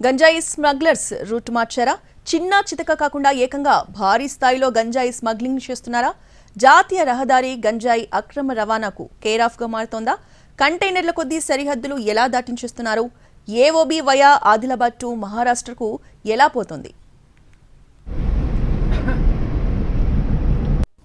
గంజాయి smugglers route మార్చారా? చిన్న చితక కాకుండా ఏకంగా భారీ స్థాయిలో గంజాయి స్మగ్లింగ్ చేస్తున్నారా? జాతీయ రహదారి గంజాయి అక్రమ రవాణాకు కేరాఫ్గా మారుతోందా? కంటైనర్ల కొద్దీ సరిహద్దులు ఎలా దాటించేస్తున్నారు? ఏఓబి వయా ఆదిలాబాద్ టు మహారాష్ట్రకు ఎలా పోతుంది?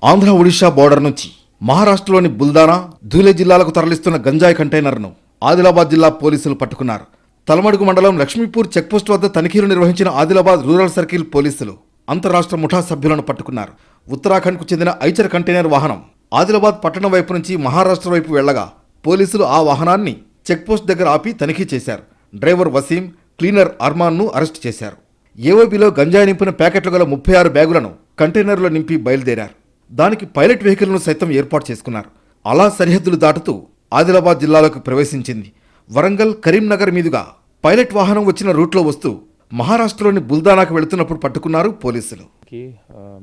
ఆంధ్ర ఒడిషా బోర్డర్ నుంచి మహారాష్ట్రలోని బుల్దానా ధూలే జిల్లాలకు తరలిస్తున్న గంజాయి కంటైనర్ను ఆదిలాబాద్ జిల్లా పోలీసులు పట్టుకున్నారు. తలమడుగు మండలం లక్ష్మీపూర్ చెక్పోస్ట్ వద్ద తనిఖీలు నిర్వహించిన ఆదిలాబాద్ రూరల్ సర్కిల్ పోలీసులు అంతరాష్ట్ర ముఠా సభ్యులను పట్టుకున్నారు. ఉత్తరాఖండ్కు చెందిన ఐచర్ కంటైనర్ వాహనం ఆదిలాబాద్ పట్టణం వైపు నుంచి మహారాష్ట్ర వైపు వెళ్ళగా పోలీసులు ఆ వాహనాన్ని చెక్పోస్ట్ దగ్గర ఆపి తనిఖీ చేశారు. డ్రైవర్ వసీం క్లీనర్ అర్మాన్ను అరెస్ట్ చేశారు. ఏఓబిలో గంజాయి నింపిన ప్యాకెట్లు గల ముప్పై ఆరు బ్యాగులను కంటైనర్లో నింపి బయలుదేరారు. దానికి పైలట్ వెహికల్ను సైతం ఏర్పాటు చేసుకున్నారు. అలా సరిహద్దులు దాటుతూ ఆదిలాబాద్ జిల్లాలోకి ప్రవేశించింది. వరంగల్ కరీంనగర్ మీదుగా పైలట్ వాహనం వచ్చిన రూట్లో వస్తూ మహారాష్ట్రలోని బుల్దానాకు వెళుతున్నప్పుడు పట్టుకున్నారు పోలీసులు.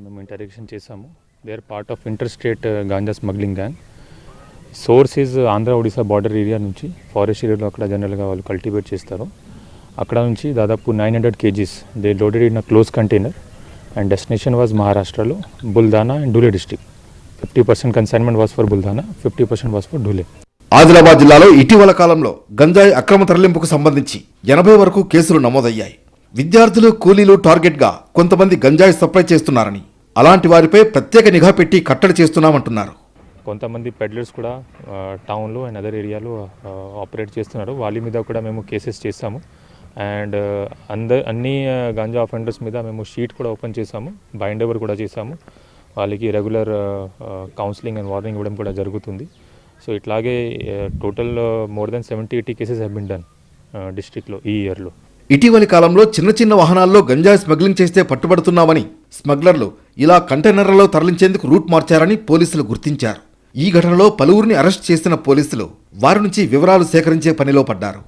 మేము ఇంటరాక్షన్ చేసాము they are part of inter state ganja smuggling gang source is Andhra Odisha border area నుంచి ఫారెస్ట్ ఏరియాలో అక్కడ జనరల్గా వాళ్ళు కల్టివేట్ చేస్తారు. అక్కడ నుంచి దాదాపు nine hundred kgs they loaded in a close container and destination was మహారాష్ట్రలో Buldhana and Dhule district fifty percent consignment was for Buldhana fifty percent was for Dhule Adilabad జిల్లాలో ఇటీవల కాలంలో గంజాయి అక్రమ తరలింపుకు సంబంధించి ఎనభై వరకు కేసులు నమోదయ్యాయి. విద్యార్థులు కూలీలు టార్గెట్గా కొంతమంది గంజాయి సప్లై చేస్తున్నారని అలాంటి వారిపై ప్రత్యేక నిఘా పెట్టి కట్టడి చేస్తున్నామంటున్నారు. కొంతమంది పెడ్లర్స్ కూడా టౌన్లో అండ్ అదర్ ఏరియాలో ఆపరేట్ చేస్తున్నారు. వాళ్ళ మీద కూడా మేము కేసెస్ చేస్తాము. అండ్ అంద అన్ని గంజా అఫెండర్స్ మీద మేము షీట్ కూడా ఓపెన్ చేసాము బైండ్ ఓవర్ కూడా చేసాము వాళ్ళకి రెగ్యులర్ కౌన్సిలింగ్ అండ్ వార్నింగ్ ఇవ్వడం కూడా జరుగుతుంది. సో ఇట్లాగే total more than seventy eighty cases have been done డిస్ట్రిక్ట్లో ఈ ఇయర్లో ఇటీవలి కాలంలో చిన్న చిన్న వాహనాల్లో గంజాయి స్మగ్లింగ్ చేస్తే పట్టుబడుతున్నామని స్మగ్లర్లు ఇలా కంటైనర్లలో తరలించేందుకు రూట్ మార్చారని పోలీసులు గుర్తించారు. ఈ ఘటనలో పలువురిని అరెస్ట్ చేసిన పోలీసులు వారి నుంచి వివరాలు సేకరించే పనిలో పడ్డారు.